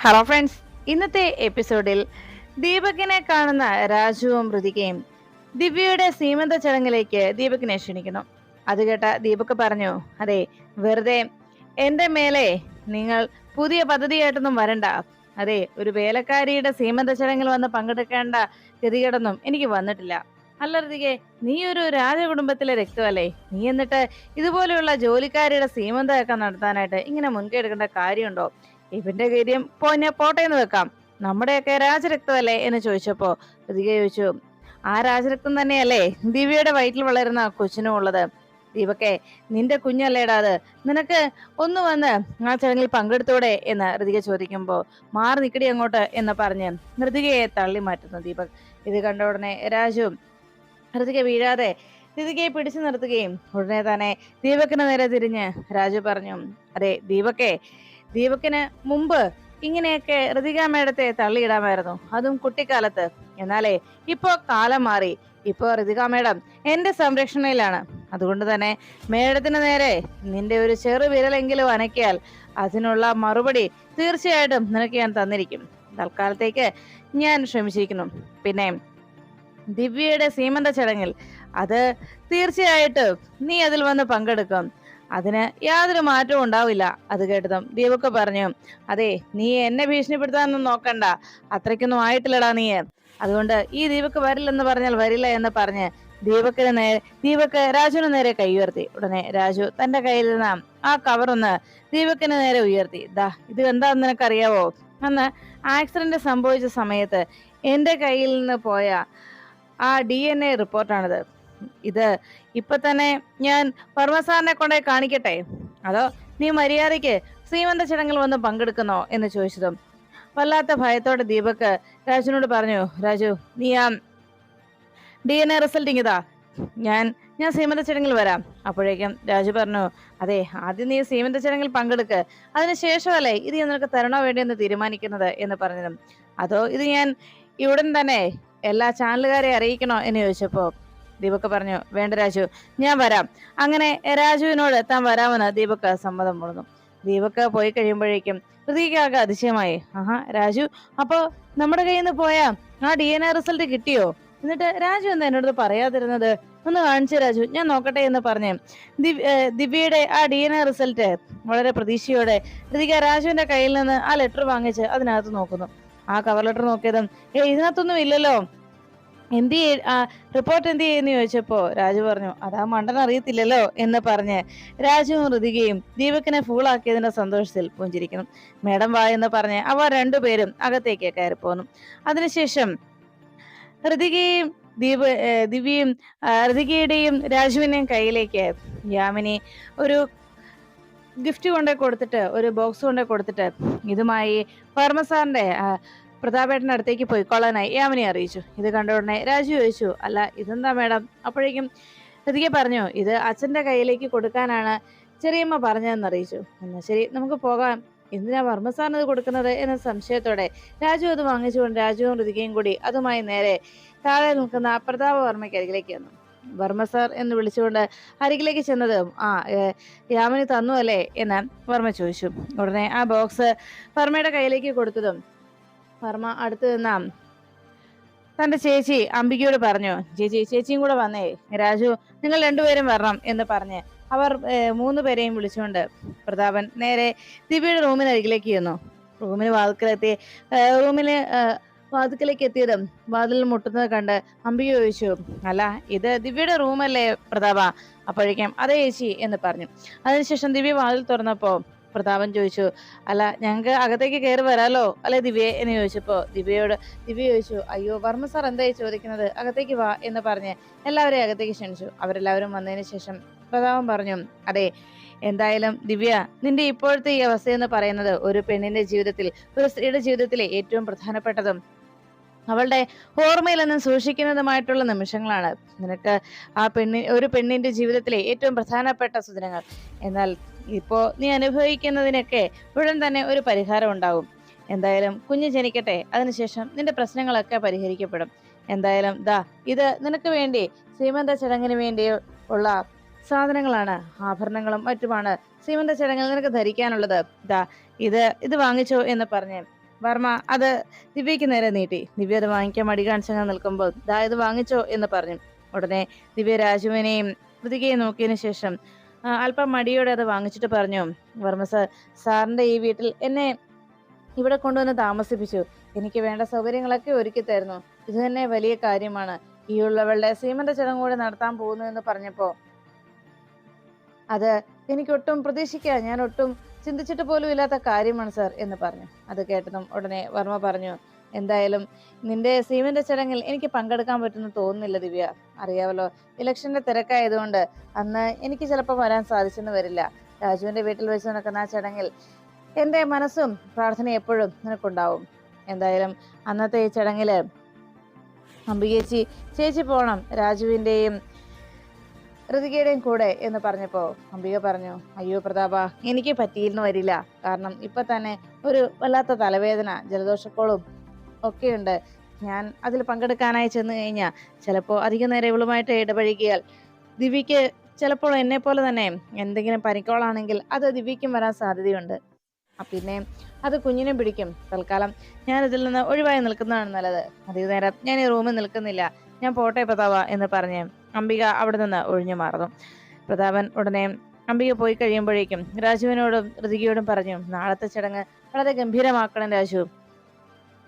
Hello friends ഇന്നത്തെ എപ്പിസോഡിൽ ദീപകിനെ കാണുന്ന രാജുവും ഋതികയും ദിവ്യയുടെ സീമന്ത ചടങ്ങിലേക്ക് ദീപകിനെ ക്ഷണിക്കുന്നു. അത് കേട്ട ദീപക് പറഞ്ഞു അതെ വെറുതെ എന്റെ മേലെ നിങ്ങൾ പുതിയ പദ്ധതിയായിട്ടൊന്നും വരണ്ട. അതെ ഒരു വേലക്കാരിയുടെ സീമന്ത ചടങ്ങിൽ വന്ന് പങ്കെടുക്കേണ്ട ഗതികേടൊന്നും എനിക്ക് വന്നിട്ടില്ല. അല്ല ഋതികെ നീ ഒരു രാജകുടുംബത്തിലെ രക്തമല്ലേ നീ എന്നിട്ട് ഇതുപോലെയുള്ള ജോലിക്കാരിയുടെ സീമന്തമൊക്കെ നടത്താനായിട്ട് ഇങ്ങനെ മുൻകൈ എടുക്കേണ്ട കാര്യമുണ്ടോ? ഇവന്റെ കാര്യം പോന്നെ പോട്ടേന്ന് വെക്കാം. നമ്മുടെയൊക്കെ രാജരക്തമല്ലേ എന്ന് ചോദിച്ചപ്പോ പ്രതിക ചോദിച്ചു ആ രാജരക്തം തന്നെയല്ലേ? ദിവ്യയുടെ വയറ്റിൽ വളരുന്ന കൊച്ചിനും ഉള്ളത്. ദീപക്കെ നിന്റെ കുഞ്ഞല്ലേടാ അത്? നിനക്ക് ഒന്ന് വന്ന് ആ ചടങ്ങിൽ പങ്കെടുത്തൂടെ എന്ന് ഋതിക ചോദിക്കുമ്പോൾ മാറി നിക്കടി അങ്ങോട്ട് എന്ന് പറഞ്ഞ് ഋതികയെ തള്ളി മാറ്റുന്നു ദീപക്. ഇത് കണ്ട ഉടനെ രാജു ഋതിക വീഴാതെ ഋതികയെ പിടിച്ചു നിർത്തുകയും ഉടനെ തന്നെ ദീപക്കിന് നേരെ തിരിഞ്ഞ് രാജു പറഞ്ഞു അതെ ദീപക്കെ ദീപക്കിന് മുമ്പ് ഇങ്ങനെയൊക്കെ ഋതിക മേഡത്തെ തള്ളിയിടാമായിരുന്നു. അതും കുട്ടിക്കാലത്ത്. എന്നാലേ ഇപ്പോ കാലം മാറി. ഇപ്പോ ഋതിക മേഡം എന്റെ സംരക്ഷണയിലാണ്. അതുകൊണ്ട് തന്നെ മേഡത്തിന് നേരെ നിന്റെ ഒരു ചെറു വിരലെങ്കിലും അനക്കിയാൽ അതിനുള്ള മറുപടി തീർച്ചയായിട്ടും നിനക്ക് ഞാൻ തന്നിരിക്കും. തൽക്കാലത്തേക്ക് ഞാൻ ശ്രമിച്ചിരിക്കുന്നു പിന്നെ ദിവ്യയുടെ സീമന്ത ചടങ്ങിൽ അത് തീർച്ചയായിട്ടും നീ അതിൽ വന്ന് പങ്കെടുക്കും. അതിന് യാതൊരു മാറ്റവും ഉണ്ടാവില്ല. അത് കേട്ടതും ദീപൊക്കെ പറഞ്ഞു അതെ നീ എന്നെ ഭീഷണിപ്പെടുത്താനൊന്നും നോക്കണ്ട. അത്രയ്ക്കൊന്നും ആയിട്ടില്ലടാ നീ. അതുകൊണ്ട് ഈ ദീപക്ക് വരില്ലെന്ന് പറഞ്ഞാൽ വരില്ല എന്ന് പറഞ്ഞ് ദീപക്കിന് നേരെ ദീപക്ക് രാജുവിന് നേരെ കൈ ഉയർത്തി. ഉടനെ രാജു തന്റെ കയ്യിൽ നിന്ന് ആ കവർ ഒന്ന് ദീപക്കിന് നേരെ ഉയർത്തി. ദാ ഇത് എന്താന്ന് നിനക്കറിയാവോ? അന്ന് ആക്സിഡന്റ് സംഭവിച്ച സമയത്ത് എന്റെ കയ്യിൽ നിന്ന് പോയ ആ ഡി എൻ എ റിപ്പോർട്ടാണിത് ഇത് ഇപ്പൊ തന്നെ ഞാൻ പർമസാറിനെ കൊണ്ടേ കാണിക്കട്ടെ? അതോ നീ മര്യാദയ്ക്ക് ശ്രീമന്ത ചടങ്ങിൽ വന്ന് പങ്കെടുക്കുന്നോ എന്ന് ചോദിച്ചതും വല്ലാത്ത ഭയത്തോടെ ദീപക് രാജുവിനോട് പറഞ്ഞു രാജു നീ ആ ഡി എൻ എ റിസൾട്ട് ഇങ്ങിതാ ഞാൻ ഞാൻ സീമന്ത ചടങ്ങിൽ വരാം. അപ്പോഴേക്കും രാജു പറഞ്ഞു അതെ ആദ്യം നീ സീമന്ത ചടങ്ങിൽ പങ്കെടുക്ക്. അതിനുശേഷമല്ലേ ഇത് നിനക്ക് തരണോ വേണ്ടിയെന്ന് തീരുമാനിക്കുന്നത്? എന്ന് പറഞ്ഞതും. അതോ ഇത് ഞാൻ ഉടൻ തന്നെ എല്ലാ ചാനലുകാരെ അറിയിക്കണോ? എന്ന് ചോദിച്ചപ്പോ ദീപക് പറഞ്ഞു വേണ്ട രാജു ഞാൻ വരാം. അങ്ങനെ രാജുവിനോട് താൻ വരാമെന്ന് ദീപക് സമ്മതം മുടന്നു. ദീപക് പോയി കഴിയുമ്പോഴേക്കും ഋതികാകെ അതിശയമായി. ആഹാ രാജു അപ്പോ നമ്മുടെ കയ്യിൽ നിന്ന് പോയാ ആ ഡി എൻ എ റിസൾട്ട് കിട്ടിയോ? എന്നിട്ട് രാജു എന്താ എന്നോട് പറയാതിരുന്നത്? ഒന്ന് കാണിച്ചു രാജു ഞാൻ നോക്കട്ടെ എന്ന് പറഞ്ഞു ദിവ്യയുടെ ആ ഡി എൻ എ റിസൾട്ട് വളരെ പ്രതീക്ഷയോടെ ഹൃതിക രാജുവിന്റെ കയ്യിൽ നിന്ന് ആ ലെറ്റർ വാങ്ങിച്ച് അതിനകത്ത് നോക്കുന്നു. ആ കവർ ലെറ്റർ നോക്കിയതും ഏ ഇതിനകത്തൊന്നും ഇല്ലല്ലോ. എന്ത് റിപ്പോർട്ട് എന്ത് ചെയ്യുന്നു ചോദിച്ചപ്പോ രാജു പറഞ്ഞു അതാ മണ്ടൻ അറിയത്തില്ലല്ലോ എന്ന് പറഞ്ഞ് രാജുവും ഋതികയും ദീപക്കിനെ ഫൂളാക്കിയതിന്റെ സന്തോഷത്തിൽ പുഞ്ചിരിക്കുന്നു. മേഡം വാ എന്ന് പറഞ്ഞ് അവർ രണ്ടുപേരും അകത്തേക്ക് കയറി പോന്നു. അതിനുശേഷം ഋതികയും ദീപ ദിവ്യയും ഋതികയുടെയും രാജുവിനെയും കയ്യിലേക്ക് യാമിനി ഒരു ഗിഫ്റ്റ് കൊണ്ടേ കൊടുത്തിട്ട് ഒരു ബോക്സ് കൊണ്ടേ കൊടുത്തിട്ട് ഇതുമായി വർമ്മ സാറിന്റെ ആ, അടുത്തേക്ക് പോയി കൊള്ളാനായി യാമിനി അറിയിച്ചു. ഇത് കണ്ട ഉടനെ രാജു ചോദിച്ചു. അല്ല ഇതെന്താ മേഡം? അപ്പോഴേക്കും ഋതിക പറഞ്ഞു ഇത് അച്ഛന്റെ കയ്യിലേക്ക് കൊടുക്കാനാണ് ചെറിയമ്മ പറഞ്ഞതെന്ന് അറിയിച്ചു. എന്നാൽ ശരി നമുക്ക് പോകാം. എന്തിനാ വർമ്മസാറിന് ഇത് കൊടുക്കുന്നത്? എന്ന സംശയത്തോടെ രാജു അത് വാങ്ങിച്ചുകൊണ്ട് രാജുവും ഋതികയും കൂടി അതുമായി നേരെ താഴെ നിൽക്കുന്ന പ്രതാപ വർമ്മയ്ക്ക് അരികിലേക്ക് വന്നു വർമ്മ സാർ എന്ന് വിളിച്ചുകൊണ്ട് അരികിലേക്ക് ചെന്നത് ആ യാമിനി തന്നു അല്ലേ? എന്ന് വർമ്മ ചോദിച്ചു. ഉടനെ ആ ബോക്സ് വർമ്മയുടെ കയ്യിലേക്ക് കൊടുത്തതും വർമ്മ അടുത്ത് നിന്നാം. തന്റെ ചേച്ചി അംബികയോട് പറഞ്ഞു ചേച്ചി ചേച്ചിയും കൂടെ വന്നേ. രാജു നിങ്ങൾ രണ്ടുപേരും വരണം എന്ന് പറഞ്ഞ് അവർ മൂന്ന് പേരെയും വിളിച്ചുകൊണ്ട് പ്രതാപൻ നേരെ ദിവ്യയുടെ റൂമിനരികിലേക്ക് ചെന്നു. റൂമിന് വാതിക്കലെത്തി റൂമിന് വാതിക്കലേക്ക് എത്തിയതും വാതിൽ മുട്ടുന്നത് കണ്ട് അംബിക ചോദിച്ചു അല്ല ഇത് ദിവ്യയുടെ റൂമല്ലേ പ്രതാപ? അപ്പോഴേക്കും അതേ ചേച്ചി എന്ന് പറഞ്ഞു. അതിനുശേഷം ദിവ്യ വാതിൽ തുറന്നപ്പോ പ്രതാപൻ ചോദിച്ചു അല്ല ഞങ്ങൾക്ക് അകത്തേക്ക് കയറി വരാലോ? അല്ലെ ദിവ്യ എന്ന് ചോദിച്ചപ്പോ ദിവ്യയോട് ദിവ്യ ചോദിച്ചു അയ്യോ വർമ്മ സാർ എന്തായി ചോദിക്കുന്നത്? അകത്തേക്ക് വാ എന്ന് പറഞ്ഞ് എല്ലാവരെയും അകത്തേക്ക് ക്ഷണിച്ചു. അവരെല്ലാവരും വന്നതിന് ശേഷം പ്രതാപൻ പറഞ്ഞു അതെ എന്തായാലും ദിവ്യ നിന്റെ ഇപ്പോഴത്തെ ഈ അവസ്ഥ എന്ന് പറയുന്നത് ഒരു പെണ്ണിന്റെ ജീവിതത്തിൽ ഒരു സ്ത്രീയുടെ ജീവിതത്തിലെ ഏറ്റവും പ്രധാനപ്പെട്ടതും അവളുടെ ഓർമ്മയിൽ നിന്നും സൂക്ഷിക്കുന്നതുമായിട്ടുള്ള നിമിഷങ്ങളാണ്. നിനക്ക് ആ പെണ്ണി ഒരു പെണ്ണിന്റെ ജീവിതത്തിലെ ഏറ്റവും പ്രധാനപ്പെട്ട സുദിനങ്ങൾ. എന്നാൽ ഇപ്പോ നീ അനുഭവിക്കുന്നതിനൊക്കെ ഉടൻ തന്നെ ഒരു പരിഹാരം ഉണ്ടാകും എന്തായാലും കുഞ്ഞ് ജനിക്കട്ടെ അതിനുശേഷം നിന്റെ പ്രശ്നങ്ങളൊക്കെ പരിഹരിക്കപ്പെടും. എന്തായാലും ദാ ഇത് നിനക്ക് വേണ്ടി ശ്രീമന്ത ചടങ്ങിന് വേണ്ടി ഉള്ള സാധനങ്ങളാണ് ആഭരണങ്ങളും മറ്റുമാണ് ശ്രീമന്ത ചടങ്ങിൽ നിനക്ക് ധരിക്കാനുള്ളത്. ദാ ഇത് ഇത് വാങ്ങിച്ചോ എന്ന് പറഞ്ഞ് വർമ്മ അത് ദിവ്യയ്ക്ക് നേരെ നീട്ടി. ദിവ്യ അത് വാങ്ങിക്കാൻ മടി കാണിച്ചങ്ങനെ നിൽക്കുമ്പോൾ ദാ ഇത് വാങ്ങിച്ചോ എന്ന് പറഞ്ഞു. ഉടനെ ദിവ്യ രാജുവിനെയും കൃതികയും നോക്കിയതിനു ശേഷം അല്പം മടിയോടെ അത് വാങ്ങിച്ചിട്ട് പറഞ്ഞു. വർമ്മ സാർ സാറിന്റെ ഈ വീട്ടിൽ എന്നെ ഇവിടെ കൊണ്ടുവന്ന് താമസിപ്പിച്ചു. എനിക്ക് വേണ്ട സൗകര്യങ്ങളൊക്കെ ഒരുക്കി തരുന്നു. ഇത് തന്നെ വലിയ കാര്യമാണ്. ഈ ഉള്ളവളുടെ സീമന്റെ ചടങ്ങ് കൂടെ നടത്താൻ പോകുന്നു എന്ന് പറഞ്ഞപ്പോ അത് എനിക്കൊട്ടും പ്രതീക്ഷിക്കുക ഞാൻ ഒട്ടും ചിന്തിച്ചിട്ട് പോലും ഇല്ലാത്ത കാര്യമാണ് സാർ എന്ന് പറഞ്ഞു. അത് കേട്ടതും ഉടനെ വർമ്മ പറഞ്ഞു. എന്തായാലും നിന്റെ സീമന്റെ ചടങ്ങിൽ എനിക്ക് പങ്കെടുക്കാൻ പറ്റുമെന്ന് തോന്നുന്നില്ല ദിവ്യ. അറിയാവല്ലോ ഇലക്ഷന്റെ തിരക്കായതുകൊണ്ട് അന്ന് എനിക്ക് ചിലപ്പോൾ വരാൻ സാധിച്ചെന്ന് വരില്ല. രാജുവിന്റെ വീട്ടിൽ വെച്ച് നടക്കുന്ന ആ ചടങ്ങിൽ എന്റെ മനസ്സും പ്രാർത്ഥന എപ്പോഴും നിനക്കുണ്ടാവും. എന്തായാലും അന്നത്തെ ഈ ചടങ്ങിൽ അംബികേച്ചി ചേച്ചി പോണം രാജുവിന്റെയും ഋതികയുടെയും കൂടെ എന്ന് പറഞ്ഞപ്പോൾ അംബിക പറഞ്ഞു അയ്യോ പ്രതാപ എനിക്ക് പറ്റിയിരുന്നു വരില്ല. കാരണം ഇപ്പൊ തന്നെ ഒരു വല്ലാത്ത തലവേദന ജലദോഷക്കോളും ഒക്കെയുണ്ട്. ഞാൻ അതിൽ പങ്കെടുക്കാനായി ചെന്ന് കഴിഞ്ഞാൽ ചിലപ്പോൾ അധിക നേരം ഇവളുമായിട്ട് ഇടപഴകിയാൽ ദിവ്യക്ക് ചിലപ്പോൾ എന്നെ പോലെ തന്നെ എന്തെങ്കിലും പരിക്കോളാണെങ്കിൽ അത് ദിവ്യക്കും വരാൻ സാധ്യതയുണ്ട്. പിന്നെ അത് കുഞ്ഞിനെ പിടിക്കും. തൽക്കാലം ഞാൻ ഇതിൽ നിന്ന് ഒഴിവായി നിൽക്കുന്നതാണ് നല്ലത്. അധിക നേരം ഞാൻ ഈ റൂമിൽ നിൽക്കുന്നില്ല. ഞാൻ പോട്ടെ പ്രതാവ എന്ന് പറഞ്ഞ് അംബിക അവിടെ നിന്ന് ഒഴിഞ്ഞു മാറുന്നു. പ്രതാപൻ ഉടനെ അംബിക പോയി കഴിയുമ്പോഴേക്കും രാജുവിനോടും ഋതികയോടും പറഞ്ഞു നാളത്തെ ചടങ്ങ് വളരെ ഗംഭീരമാക്കണം രാജു.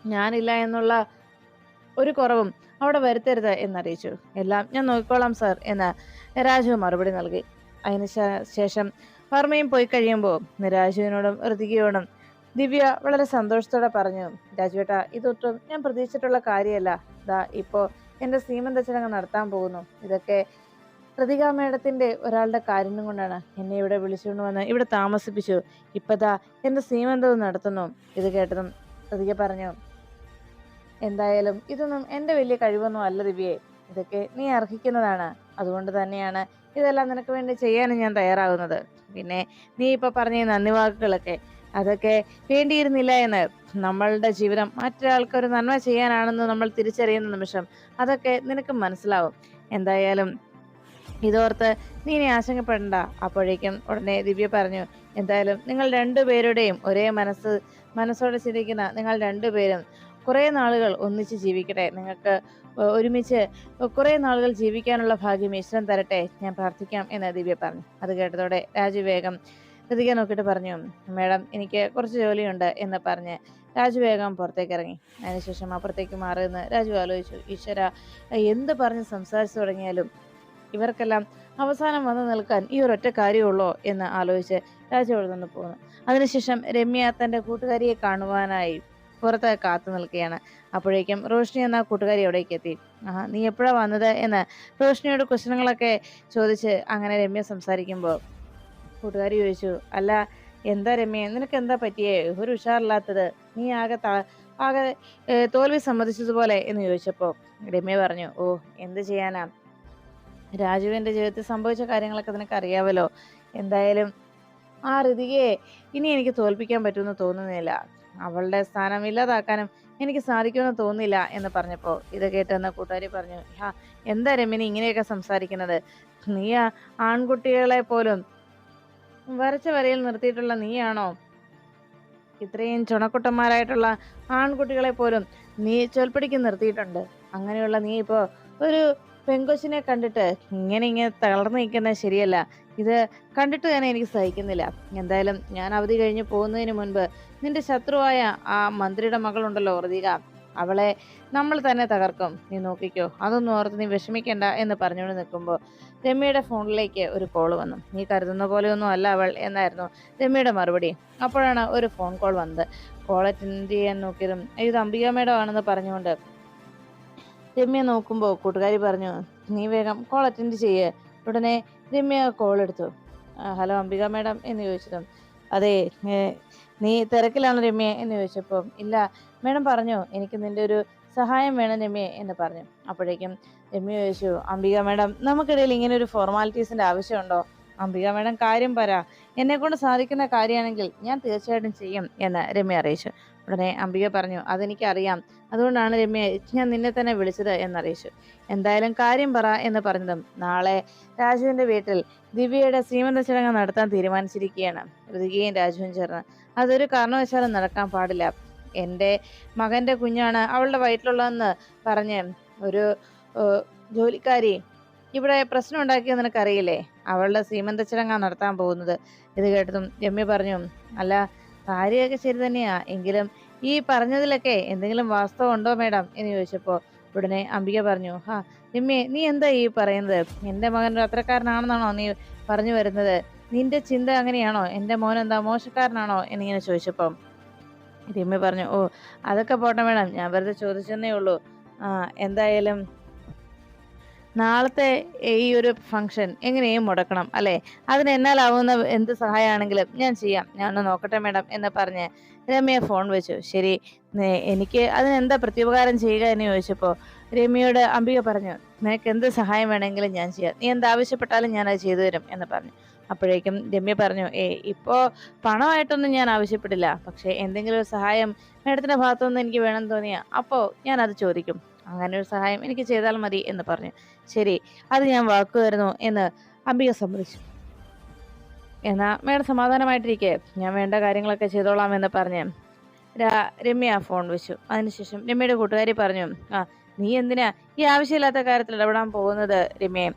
ഞാനില്ല എന്നുള്ള ഒരു കുറവും അവിടെ വരുത്തരുത് എന്നറിയിച്ചു. എല്ലാം ഞാൻ നോക്കിക്കോളാം സർ എന്ന് രാജു മറുപടി നൽകി. അതിന് ശേഷം വർമ്മയും പോയി കഴിയുമ്പോൾ രാജുവിനോടും ഋതികയോടും ദിവ്യ വളരെ സന്തോഷത്തോടെ പറഞ്ഞു രാജുവേട്ട ഇതൊട്ടും ഞാൻ പ്രതീക്ഷിച്ചിട്ടുള്ള കാര്യമല്ല. ദാ ഇപ്പോൾ എന്റെ സീമന്ത ചടങ്ങ് നടത്താൻ പോകുന്നു. ഇതൊക്കെ ഋതിക മേഡത്തിന്റെ ഒരാളുടെ കാര്യം കൊണ്ടാണ്. എന്നെ ഇവിടെ വിളിച്ചുകൊണ്ട് വന്ന് ഇവിടെ താമസിപ്പിച്ചു. ഇപ്പതാ എന്റെ സീമന്തവും നടത്തുന്നു. ഇത് കേട്ടതും ഋതിക പറഞ്ഞു എന്തായാലും ഇതൊന്നും എന്റെ വലിയ കഴിവൊന്നും അല്ല ദിവ്യേ. ഇതൊക്കെ നീ അർഹിക്കുന്നതാണ്. അതുകൊണ്ട് തന്നെയാണ് ഇതെല്ലാം നിനക്ക് വേണ്ടി ചെയ്യാനും ഞാൻ തയ്യാറാകുന്നത് പിന്നെ നീ ഇപ്പൊ പറഞ്ഞ നന്ദി വാക്കുകളൊക്കെ അതൊക്കെ വേണ്ടിയിരുന്നില്ല എന്ന് നമ്മളുടെ ജീവിതം മറ്റൊരാൾക്ക് ഒരു നന്മ ചെയ്യാനാണെന്ന് നമ്മൾ തിരിച്ചറിയുന്ന നിമിഷം അതൊക്കെ നിനക്ക് മനസ്സിലാവും. എന്തായാലും ഇതോർത്ത് നീ ഇനി ആശങ്കപ്പെടണ്ട. അപ്പോഴേക്കും ഉടനെ ദിവ്യ പറഞ്ഞു എന്തായാലും നിങ്ങൾ രണ്ടുപേരുടെയും ഒരേ മനസ്സ് മനസ്സോടെ ചിന്തിക്കുന്ന നിങ്ങൾ രണ്ടുപേരും കുറേ നാളുകൾ ഒന്നിച്ച് ജീവിക്കട്ടെ. നിങ്ങൾക്ക് ഒരുമിച്ച് കുറേ നാളുകൾ ജീവിക്കാനുള്ള ഭാഗ്യം ഈശ്വരൻ തരട്ടെ. ഞാൻ പ്രാർത്ഥിക്കാം എന്ന് ദിവ്യ പറഞ്ഞു. അത് കേട്ടതോടെ രാജു വേഗം ഋതിക നോക്കിയിട്ട് പറഞ്ഞു മേഡം എനിക്ക് കുറച്ച് ജോലിയുണ്ട് എന്ന് പറഞ്ഞ് രാജു വേഗം പുറത്തേക്ക് ഇറങ്ങി അതിനുശേഷം അപ്പുറത്തേക്ക് മാറുമെന്ന് രാജു ആലോചിച്ചു ഈശ്വര എന്ത് പറഞ്ഞ് സംസാരിച്ചു തുടങ്ങിയാലും ഇവർക്കെല്ലാം അവസാനം വന്നു നിൽക്കാൻ ഈ ഒരൊറ്റ കാര്യമുള്ളോ? എന്ന് ആലോചിച്ച് രാജു അവിടെ നിന്ന് പോകുന്നു അതിനുശേഷം രമ്യ തന്റെ കൂട്ടുകാരിയെ കാണുവാനായി പുറത്ത് കാത്തു നിൽക്കുകയാണ്. അപ്പോഴേക്കും റോഷ്നി എന്ന കൂട്ടുകാരി അവിടേക്ക് എത്തി. ആഹാ നീ എപ്പോഴാണ് വന്നത്? എന്ന് റോഷ്നിയോട് ക്വസ്റ്റ്യനുകളൊക്കെ ചോദിച്ച് അങ്ങനെ രമ്യ സംസാരിക്കുമ്പോൾ കൂട്ടുകാരി ചോദിച്ചു അല്ല എന്താ രമ്യ? നിനക്ക് എന്താ പറ്റിയേ? ഒരു ഉഷാറില്ലാത്തത്. നീ ആകെ ആകെ തോൽവി സമ്മതിച്ചതുപോലെ എന്ന് ചോദിച്ചപ്പോൾ രമ്യ പറഞ്ഞു ഓ എന്ത് ചെയ്യാനാ? രാജുവിന്റെ ജീവിതത്തിൽ സംഭവിച്ച കാര്യങ്ങളൊക്കെ നിനക്ക് അറിയാമല്ലോ എന്തായാലും ആ ഋതികയെ ഇനി എനിക്ക് തോൽപ്പിക്കാൻ പറ്റുമെന്ന് തോന്നുന്നില്ല. അവളുടെ സ്ഥാനം ഇല്ലാതാക്കാനും എനിക്ക് സാധിക്കുമെന്ന് തോന്നില്ല എന്ന് പറഞ്ഞപ്പോൾ ഇത് കേട്ടെന്ന കൂട്ടുകാരി പറഞ്ഞു ഹാ എന്താ രമിനി ഇങ്ങനെയൊക്കെ സംസാരിക്കുന്നത്? നീ ആൺകുട്ടികളെ പോലും വരച്ച വരയിൽ നിർത്തിയിട്ടുള്ള നീയാണോ? ഇത്രയും ചുണക്കുട്ടന്മാരായിട്ടുള്ള ആൺകുട്ടികളെ പോലും നീ ചൊൽപ്പടിക്ക് നിർത്തിയിട്ടുണ്ട്. അങ്ങനെയുള്ള നീ ഇപ്പോൾ ഒരു പെങ്കൊച്ചിനെ കണ്ടിട്ട് ഇങ്ങനെ ഇങ്ങനെ തളർന്നു നിൽക്കുന്നത് ശരിയല്ല. ഇത് കണ്ടിട്ട് തന്നെ എനിക്ക് സഹിക്കുന്നില്ല. എന്തായാലും ഞാൻ അവധി കഴിഞ്ഞ് പോകുന്നതിന് മുൻപ് നിന്റെ ശത്രുവായ ആ മന്ത്രിയുടെ മകളുണ്ടല്ലോ ഓർദിക അവളെ നമ്മൾ തന്നെ തകർക്കും. നീ നോക്കിക്കോ. അതൊന്നും ഓർത്ത് നീ വിഷമിക്കണ്ട എന്ന് പറഞ്ഞുകൊണ്ട് നിൽക്കുമ്പോൾ രമ്യയുടെ ഫോണിലേക്ക് ഒരു കോൾ വന്നു. നീ കരുതുന്ന പോലെയൊന്നും അല്ല അവൾ എന്നായിരുന്നു രമ്യയുടെ മറുപടി. അപ്പോഴാണ് ഒരു ഫോൺ കോൾ വന്നത്. കോൾ അറ്റൻഡ് ചെയ്യാൻ നോക്കിയതും ഇത് അംബിക മേഡം ആണെന്ന് പറഞ്ഞുകൊണ്ട് രമ്യ നോക്കുമ്പോൾ കൂട്ടുകാരി പറഞ്ഞു നീ വേഗം കോൾ അറ്റൻഡ് ചെയ്യേ. ഉടനെ രമ്യ കോൾ എടുത്തു. ഹലോ അംബിക മാഡം എന്ന് ചോദിച്ചതും അതെ നീ തിരക്കിലാണ് രമ്യ? എന്ന് ചോദിച്ചപ്പോൾ ഇല്ല. മാഡം പറഞ്ഞു എനിക്ക് നിന്റെ ഒരു സഹായം വേണം രമ്യ എന്ന് പറഞ്ഞു. അപ്പോഴേക്കും രമ്യ ചോദിച്ചു അംബിക മാഡം നമുക്കിടയിൽ ഇങ്ങനെ ഒരു ഫോർമാലിറ്റീസിന്റെ ആവശ്യമുണ്ടോ? അംബിക മാഡം കാര്യം പറ. എന്നെ കൊണ്ട് സാധിക്കുന്ന കാര്യമാണെങ്കിൽ ഞാൻ തീർച്ചയായിട്ടും ചെയ്യും എന്ന് രമ്യ അറിയിച്ചു. ഉടനെ അംബിക പറഞ്ഞു അതെനിക്കറിയാം. അതുകൊണ്ടാണ് രമ്യ ഞാൻ നിന്നെ തന്നെ വിളിച്ചത് എന്നറിയിച്ചു. എന്തായാലും കാര്യം പറ എന്ന് പറഞ്ഞതും നാളെ രാജുവിന്റെ വീട്ടിൽ ദിവ്യയുടെ ശ്രീമന്ത ചടങ്ങ് നടത്താൻ തീരുമാനിച്ചിരിക്കുകയാണ്. ഋതികയും രാജുവും ചേർന്ന്. അതൊരു കാരണവശാലും നടക്കാൻ പാടില്ല. എന്റെ മകന്റെ കുഞ്ഞാണ് അവളുടെ വയറ്റിലുള്ളതെന്ന് പറഞ്ഞ് ഒരു ജോലിക്കാരി ഇവിടെ പ്രശ്നം ഉണ്ടാക്കിയത് നിനക്കറിയില്ലേ? അവളുടെ ശ്രീമന്ത ചടങ്ങാണ് നടത്താൻ പോകുന്നത്. ഇത് കേട്ടതും രമ്യ പറഞ്ഞു അല്ല കാര്യമൊക്കെ ശരി തന്നെയാ. എങ്കിലും ഈ പറഞ്ഞതിലൊക്കെ എന്തെങ്കിലും വാസ്തവം ഉണ്ടോ മേഡം? എന്ന് ചോദിച്ചപ്പോൾ ഉടനെ അംബിക പറഞ്ഞു ഹാ നിമ്മി നീ എന്താ ഈ പറയുന്നത്? എന്റെ മകൻ ഒരു അത്രക്കാരനാണെന്നാണോ നീ പറഞ്ഞു വരുന്നത്? നിന്റെ ചിന്ത അങ്ങനെയാണോ? എന്റെ മോൻ എന്താ മോശക്കാരനാണോ? എന്നിങ്ങനെ ചോദിച്ചപ്പം രമ്യ പറഞ്ഞു ഓ അതൊക്കെ പോട്ടെ മേഡം ഞാൻ വെറുതെ ചോദിച്ചെന്നേ ഉള്ളൂ. ആ എന്തായാലും നാളത്തെ ഈ ഒരു ഫംഗ്ഷൻ എങ്ങനെയും മുടക്കണം അല്ലേ? അതിന് എന്നാലാവുന്ന എന്ത് സഹായമാണെങ്കിലും ഞാൻ ചെയ്യാം. ഞാൻ ഒന്ന് നോക്കട്ടെ മേഡം എന്ന് പറഞ്ഞ് രമ്യ ഫോൺ വെച്ചു. ശരി എനിക്ക് അതിനെന്താ പ്രത്യുപകാരം ചെയ്യുക എന്ന് ചോദിച്ചപ്പോൾ രമ്യയോട് അംബിക പറഞ്ഞു നിനക്ക് എന്ത് സഹായം വേണമെങ്കിലും ഞാൻ ചെയ്യാം. നീ എന്താവശ്യപ്പെട്ടാലും ഞാൻ ചെയ്തു തരും എന്ന് പറഞ്ഞു. അപ്പോഴേക്കും രമ്യ പറഞ്ഞു ഏ ഇപ്പോൾ പണമായിട്ടൊന്നും ഞാൻ ആവശ്യപ്പെടില്ല. പക്ഷേ എന്തെങ്കിലും ഒരു സഹായം മേഡത്തിന്റെ ഭാഗത്തുനിന്ന് എനിക്ക് വേണം തോന്നിയാ അപ്പോൾ ഞാനത് ചോദിക്കും. അങ്ങനെ ഒരു സഹായം എനിക്ക് ചെയ്താൽ മതി എന്ന് പറഞ്ഞു. ശരി അത് ഞാൻ വാക്കു തരുന്നു എന്ന് അംബിക സമ്മതിച്ചു. എന്നാ മേഡം സമാധാനമായിട്ടിരിക്കെ. ഞാൻ വേണ്ട കാര്യങ്ങളൊക്കെ ചെയ്തോളാം എന്ന് പറഞ്ഞ് രമ്യ ഫോൺ വെച്ചു. അതിനുശേഷം രമ്യയുടെ കൂട്ടുകാരി പറഞ്ഞു ആ നീ എന്തിനാ ഈ ആവശ്യമില്ലാത്ത കാര്യത്തിൽ ഇടപെടാൻ പോകുന്നത് രമ്യയെ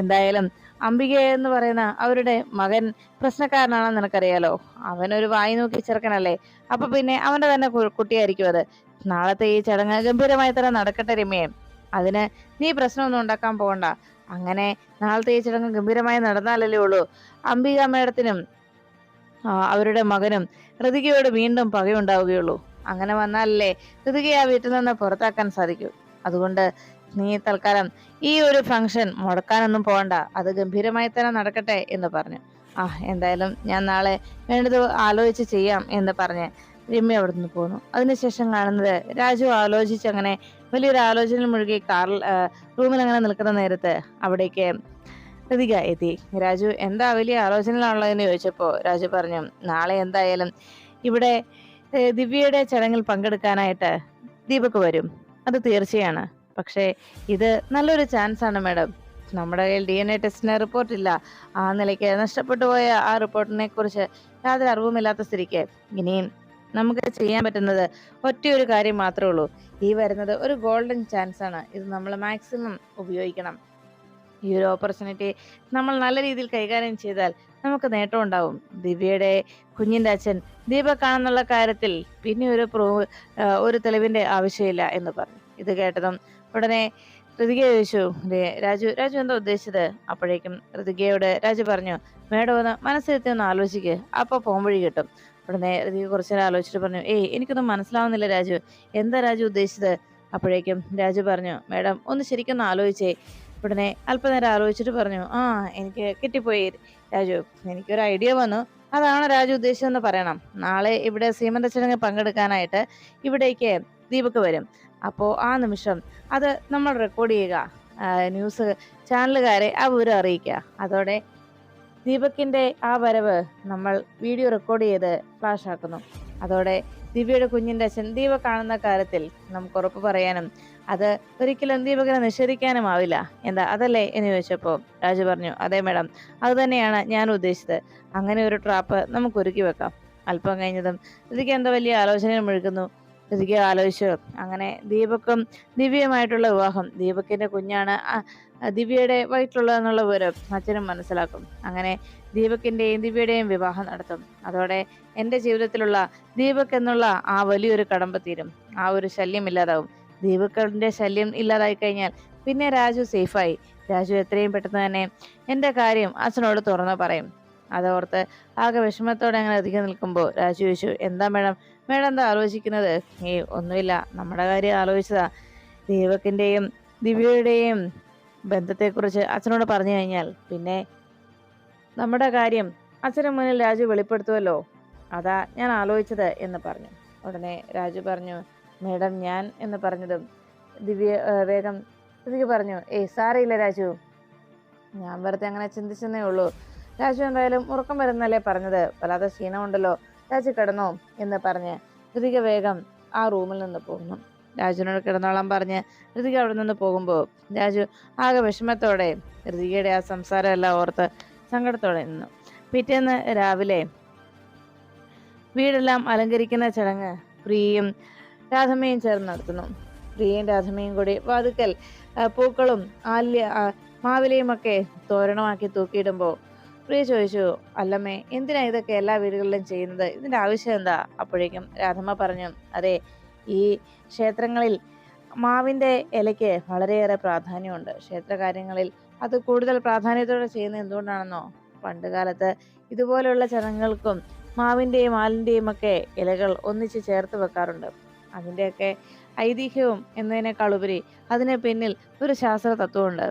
എന്തായാലും അംബിക എന്ന് പറയുന്ന അവരുടെ മകൻ പ്രശ്നക്കാരനാണെന്ന് നിനക്കറിയാലോ. അവനൊരു വായി നോക്കി ചെറുക്കനല്ലേ? അപ്പൊ പിന്നെ അവന്റെ തന്നെ കുട്ടിയായിരിക്കും അത്. നാളത്തെ ഈ ചടങ്ങ് ഗംഭീരമായി തന്നെ നടക്കട്ടെ രമ്യേ. അതിന് നീ പ്രശ്നമൊന്നും ഉണ്ടാക്കാൻ പോകണ്ട. അങ്ങനെ നാളത്തെ ഈ ചടങ്ങ് ഗംഭീരമായി നടന്നാലല്ലേ ഉള്ളൂ. അംബിക മേഡത്തിനും അവരുടെ മകനും ഋതികയോട് വീണ്ടും പകയുണ്ടാവുകയുള്ളൂ. അങ്ങനെ വന്നാലല്ലേ ഋതികയെ ആ വീട്ടിൽ നിന്ന് പുറത്താക്കാൻ സാധിക്കൂ. അതുകൊണ്ട് നീ തൽക്കാലം ഈ ഒരു ഫംഗ്ഷൻ മുടക്കാനൊന്നും പോകണ്ട. അത് ഗംഭീരമായി തന്നെ നടക്കട്ടെ എന്ന് പറഞ്ഞു. ആ എന്തായാലും ഞാൻ നാളെ വേണ്ടത് ആലോചിച്ച് ചെയ്യാം എന്ന് പറഞ്ഞ് രമ്യ അവിടെ നിന്ന് പോന്നു അതിനുശേഷം കാണുന്നത് രാജു ആലോചിച്ച് അങ്ങനെ വലിയൊരു ആലോചനയിൽ മുഴുകി കാറിൽ റൂമിൽ അങ്ങനെ നിൽക്കുന്ന നേരത്ത് അവിടേക്ക് ഋതിക എത്തി. രാജു എന്താ വലിയ ആലോചനയിലാണുള്ളതെന്ന് ചോദിച്ചപ്പോൾ രാജു പറഞ്ഞു നാളെ എന്തായാലും ഇവിടെ ദിവ്യയുടെ ചടങ്ങിൽ പങ്കെടുക്കാനായിട്ട് ദീപക് വരും. അത് തീർച്ചയാണ്. പക്ഷേ ഇത് നല്ലൊരു ചാൻസ് ആണ് മാഡം. നമ്മുടെ കയ്യിൽ ഡി എൻ എ ടെസ്റ്റിന് റിപ്പോർട്ട് ഇല്ല ആ നിലയ്ക്ക് നഷ്ടപ്പെട്ടു പോയ ആ റിപ്പോർട്ടിനെ കുറിച്ച് യാതൊരു അറിവുമില്ലാത്ത സ്ഥിതിക്ക്. ഇനിയും നമുക്ക് ചെയ്യാൻ പറ്റുന്നത് ഒറ്റയൊരു കാര്യം മാത്രമേ ഉള്ളൂ. ഈ വരുന്നത് ഒരു ഗോൾഡൻ ചാൻസ് ആണ്. ഇത് നമ്മൾ മാക്സിമം ഉപയോഗിക്കണം. ഈ ഒരു ഓപ്പർച്യൂണിറ്റി നമ്മൾ നല്ല രീതിയിൽ കൈകാര്യം ചെയ്താൽ നമുക്ക് നേട്ടം ഉണ്ടാവും. ദിവ്യയുടെ കുഞ്ഞിന്റെ അച്ഛൻ ദീപക് ആണെന്നുള്ള കാര്യത്തിൽ പിന്നെ ഒരു പ്രൂവ് ഒരു തെളിവിന്റെ ആവശ്യമില്ല എന്ന് പറഞ്ഞു. ഇത് കേട്ടതും ഉടനെ ഋതിക ചോദിച്ചു രാജു രാജു എന്താ ഉദ്ദേശിച്ചത്? അപ്പോഴേക്കും ഋതികയോട് രാജു പറഞ്ഞു മേഡം ഒന്ന് മനസ്സിലെത്തി ഒന്ന് ആലോചിക്ക്. അപ്പോൾ പോംവഴി കിട്ടും. ഉടനെ നേരത്തെ കുറച്ചു നേരം ആലോചിച്ചിട്ട് പറഞ്ഞു ഏയ് എനിക്കൊന്നും മനസ്സിലാവുന്നില്ല രാജു. എന്താ രാജു ഉദ്ദേശിച്ചത്? അപ്പോഴേക്കും രാജു പറഞ്ഞു മേഡം ഒന്ന് ശരിക്കൊന്ന് ആലോചിച്ചേ. ഉടനെ അല്പനേരം ആലോചിച്ചിട്ട് പറഞ്ഞു ആ എനിക്ക് കിട്ടിപ്പോയി രാജു. എനിക്കൊരു ഐഡിയ വന്നു. അതാണ് രാജു ഉദ്ദേശിച്ചതെന്ന് പറയണം. നാളെ ഇവിടെ സീമന്ത ചടങ്ങ് പങ്കെടുക്കാനായിട്ട് ഇവിടേക്ക് ദീപക് വരും. അപ്പോൾ ആ നിമിഷം അത് നമ്മൾ റെക്കോർഡ് ചെയ്യുക. ന്യൂസ് ചാനലുകാരെ ആ വിവരം അറിയിക്കുക. അതോടെ ദീപകിന്റെ ആ വരവ് നമ്മൾ വീഡിയോ റെക്കോർഡ് ചെയ്ത് ഫ്ലാഷ് ആക്കുന്നു. അതോടെ ദിവ്യയുടെ കുഞ്ഞിന്റെ അച്ഛൻ ദീപക് കാണുന്ന കാര്യത്തിൽ നമുക്ക് ഉറപ്പ് പറയാനും അത് ഒരിക്കലും ദീപകിനെ നിഷേധിക്കാനുമാവില്ല എന്താ അതല്ലേ? എന്ന് ചോദിച്ചപ്പോൾ രാജു പറഞ്ഞു അതെ മേഡം അതുതന്നെയാണ് ഞാൻ ഉദ്ദേശിച്ചത്. അങ്ങനെ ഒരു ട്രാപ്പ് നമുക്ക് ഒരുക്കി വെക്കാം. അല്പം കഴിഞ്ഞതും ഇതൊക്കെ എന്താ വലിയ ആലോചനയിൽ മുഴുകുന്നു ഋതിക ആലോചിച്ചു അങ്ങനെ ദീപക്കും ദിവ്യയുമായിട്ടുള്ള വിവാഹം. ദീപക്കിന്റെ കുഞ്ഞാണ് ദിവ്യയുടെ വയറ്റിലുള്ളതെന്നുള്ള വിവരം അച്ഛനും മനസ്സിലാക്കും. അങ്ങനെ ദീപക്കിന്റെയും ദിവ്യയുടെയും വിവാഹം നടത്തും. അതോടെ എന്റെ ജീവിതത്തിലുള്ള ദീപക് എന്നുള്ള ആ വലിയൊരു കടമ്പ തീരും. ആ ഒരു ശല്യം ഇല്ലാതാവും. ദീപക്കിന്റെ ശല്യം ഇല്ലാതായി കഴിഞ്ഞാൽ പിന്നെ രാജു സേഫായി രാജു എത്രയും പെട്ടെന്ന് തന്നെ എന്റെ കാര്യം അച്ഛനോട് തുറന്നു പറയും. അതോർത്ത് ആകെ വിഷമത്തോടെ അങ്ങനെ അധികം നിൽക്കുമ്പോൾ രാജു ചോദിച്ചു എന്താ മേഡം മേഡം എന്താ ആലോചിക്കുന്നത്? ഏയ് ഒന്നുമില്ല. നമ്മുടെ കാര്യം ആലോചിച്ചതാ. ദീപകിന്റെയും ദിവ്യയുടെയും ബന്ധത്തെക്കുറിച്ച് അച്ഛനോട് പറഞ്ഞു കഴിഞ്ഞാൽ പിന്നെ നമ്മുടെ കാര്യം അച്ഛന് മുന്നിൽ രാജു വെളിപ്പെടുത്തുമല്ലോ അതാ ഞാൻ ആലോചിച്ചത് എന്ന് പറഞ്ഞു. ഉടനെ രാജു പറഞ്ഞു മേഡം ഞാൻ എന്ന് പറഞ്ഞതും ദിവ്യ വേഗം ദിവ്യ പറഞ്ഞു ഏയ് സാരയില്ല രാജു. ഞാൻ വെറുതെ അങ്ങനെ ചിന്തിച്ചെന്നേ ഉള്ളൂ. രാജു എന്തായാലും ഉറക്കം വരുന്നല്ലേ പറഞ്ഞത്? വല്ലാതെ ക്ഷീണമുണ്ടല്ലോ. രാജു കിടന്നോ എന്ന് പറഞ്ഞ് ഋതിക വേഗം ആ റൂമിൽ നിന്ന് പോകുന്നു. രാജുവിനോട് കിടന്നോളാൻ പറഞ്ഞ് ഋതിക അവിടെ നിന്ന് പോകുമ്പോൾ രാജു ആകെ വിഷമത്തോടെ ഋതികയുടെ ആ സംസാരമെല്ലാം ഓർത്ത് സങ്കടത്തോടെ നിന്നു. പിറ്റേന്ന് രാവിലെ വീടെല്ലാം അലങ്കരിക്കുന്ന ചടങ്ങ് പ്രിയയും രാധമ്മയും ചേർന്ന് നടത്തുന്നു. പ്രിയയും രാധമ്മയും കൂടി വാതുക്കൽ പൂക്കളും ആല്യ മാവിലയുമൊക്കെ തോരണമാക്കി തൂക്കിയിടുമ്പോൾ പ്രിയ ചോദിച്ചു അല്ലമ്മേ എന്തിനാ ഇതൊക്കെ എല്ലാ വീടുകളിലും ചെയ്യുന്നത്? ഇതിന്റെ ആവശ്യം എന്താ? അപ്പോഴേക്കും രാധമ്മ പറഞ്ഞു അതെ ഈ ക്ഷേത്രങ്ങളിൽ മാവിന്റെ ഇലയ്ക്ക് വളരെയേറെ പ്രാധാന്യമുണ്ട്. ക്ഷേത്ര കാര്യങ്ങളിൽ അത് കൂടുതൽ പ്രാധാന്യത്തോടെ ചെയ്യുന്നത് എന്തുകൊണ്ടാണെന്നോ? പണ്ട് കാലത്ത് ഇതുപോലെയുള്ള ചടങ്ങുകൾക്കും മാവിന്റെയും ആലിന്റെയും ഒക്കെ ഇലകൾ ഒന്നിച്ച് ചേർത്ത് വെക്കാറുണ്ട്. അതിന്റെയൊക്കെ ഐതിഹ്യവും എന്നതിനേക്കാൾ ഉപരി അതിന് പിന്നിൽ ഒരു ശാസ്ത്ര തത്വമുണ്ട്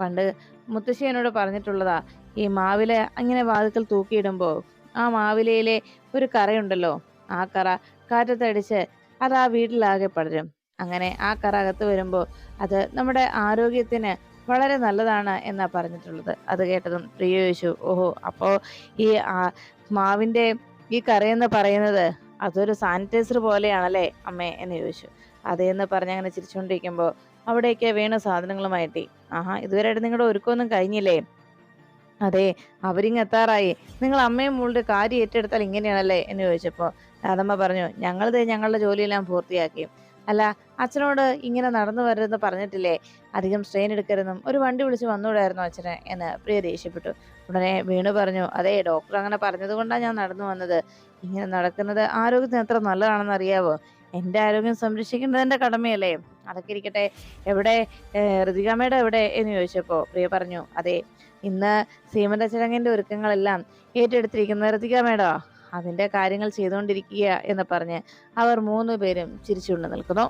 പണ്ട് മുത്തശ്ശി എന്നോട് പറഞ്ഞിട്ടുള്ളതാ ഈ മാവില അങ്ങനെ വാതുക്കൽ തൂക്കിയിടുമ്പോൾ ആ മാവിലയിലെ ഒരു കറയുണ്ടല്ലോ. ആ കറ കാറ്റത്തടിച്ച് അത് ആ വീട്ടിലാകെ പടരും. അങ്ങനെ ആ കറ അകത്ത് വരുമ്പോൾ അത് നമ്മുടെ ആരോഗ്യത്തിന് വളരെ നല്ലതാണ് എന്നാ പറഞ്ഞിട്ടുള്ളത്. അത് കേട്ടതും പ്രിയ ചോദിച്ചു ഓഹോ അപ്പോ ഈ മാവിന്റെ ഈ കറയെന്ന് പറയുന്നത് അതൊരു സാനിറ്റൈസർ പോലെയാണല്ലേ അമ്മേ എന്ന് ചോദിച്ചു. അതേന്ന് പറഞ്ഞ് അങ്ങനെ ചിരിച്ചുകൊണ്ടിരിക്കുമ്പോൾ അവിടേക്ക് വീണ സാധനങ്ങളുമായിട്ട് ആഹാ ഇതുവരെയായിട്ട് നിങ്ങളുടെ ഒരുക്കമൊന്നും കഴിഞ്ഞില്ലേ? അതെ അവരിങ് എത്താറായി. നിങ്ങൾ അമ്മയും മോളുടെ കാര്യം ഏറ്റെടുത്താൽ ഇങ്ങനെയാണല്ലേ എന്ന് ചോദിച്ചപ്പോൾ രാധമ്മ പറഞ്ഞു ഞങ്ങളത് ഞങ്ങളുടെ ജോലിയെല്ലാം പൂർത്തിയാക്കി. അല്ല അച്ഛനോട് ഇങ്ങനെ നടന്നു വരരുതെന്ന് പറഞ്ഞിട്ടില്ലേ? അധികം സ്ട്രെയിൻ എടുക്കരുതെന്നും ഒരു വണ്ടി വിളിച്ച് വന്നുകൂടായിരുന്നു അച്ഛന് എന്ന് പ്രിയ ദേഷ്യപ്പെട്ടു. ഉടനെ വീണു പറഞ്ഞു അതെ ഡോക്ടർ അങ്ങനെ പറഞ്ഞതുകൊണ്ടാണ് ഞാൻ നടന്നു വന്നത്. ഇങ്ങനെ നടക്കുന്നത് ആരോഗ്യത്തിന് എത്ര നല്ലതാണെന്ന് അറിയാവോ? എന്റെ ആരോഗ്യം സംരക്ഷിക്കേണ്ടത് എന്റെ കടമയല്ലേ? അതൊക്കെ ഇരിക്കട്ടെ. എവിടെ ഋതികാമയുടെ എവിടെ? എന്ന് ചോദിച്ചപ്പോൾ പ്രിയ പറഞ്ഞു അതെ ഇന്ന് സീമന്ത ചടങ്ങിന്റെ ഒരുക്കങ്ങളെല്ലാം ഏറ്റെടുത്തിരിക്കുന്ന മേടോ അതിന്റെ കാര്യങ്ങൾ ചെയ്തുകൊണ്ടിരിക്കുക എന്ന് പറഞ്ഞ് അവർ മൂന്ന് പേരും ചിരിച്ചുകൊണ്ട് നിൽക്കുന്നു.